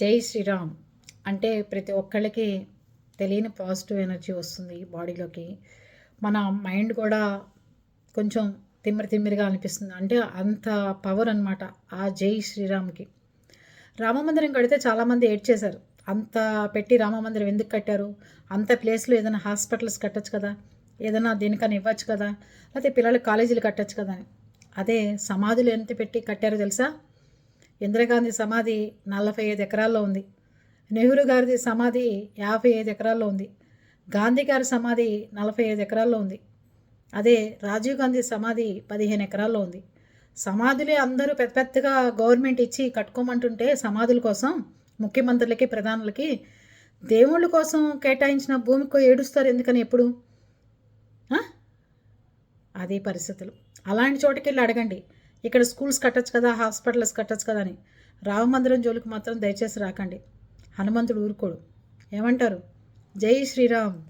జై శ్రీరామ్. అంటే ప్రతి ఒక్కళ్ళకి తెలియని పాజిటివ్ ఎనర్జీ వస్తుంది బాడీలోకి. మన మైండ్ కూడా కొంచెం తిమ్మిరి తిమ్మిరిగా అనిపిస్తుంది. అంటే అంత పవర్ అనమాట ఆ జై శ్రీరామ్కి. రామమందిరం కడితే చాలామంది ఏడ్ చేశారు అంత పెట్టి రామమందిరం ఎందుకు కట్టారు? అంత ప్లేస్లో ఏదైనా హాస్పిటల్స్ కట్టచ్చు కదా? ఏదైనా దేనికైనా ఇవ్వచ్చు కదా? లేకపోతే పిల్లలకి కాలేజీలు కట్టచ్చు కదా అని. అదే సమాధులు ఎంత పెట్టి కట్టారో తెలుసా? ఇందిరాగాంధీ సమాధి నలభై ఐదు ఎకరాల్లో ఉంది. నెహ్రూ గారిది సమాధి యాభై ఐదు ఎకరాల్లో ఉంది. గాంధీ గారి సమాధి నలభై ఐదు ఎకరాల్లో ఉంది. అదే రాజీవ్ గాంధీ సమాధి పదిహేను ఎకరాల్లో ఉంది. సమాధులే అందరూ పెద్ద పెద్దగా గవర్నమెంట్ ఇచ్చి కట్టుకోమంటుంటే సమాధుల కోసం ముఖ్యమంత్రులకి ప్రధానులకి దేవుళ్ళ కోసం కేటాయించిన భూమికి ఏడుస్తారు ఎందుకని ఎప్పుడు? అదే అది పరిస్థితులు. అలాంటి చోటుకి వెళ్ళి అడగండి. ఇక్కడ స్కూల్స్ కట్టచ్చు కదా హాస్పిటల్స్ కట్టచ్చు కదా అని. రామమందిరం జోలికి మాత్రం దయచేసి రాకండి. హనుమంతుడు ఊరుకోడు. ఏమంటారు? జై శ్రీరామ్.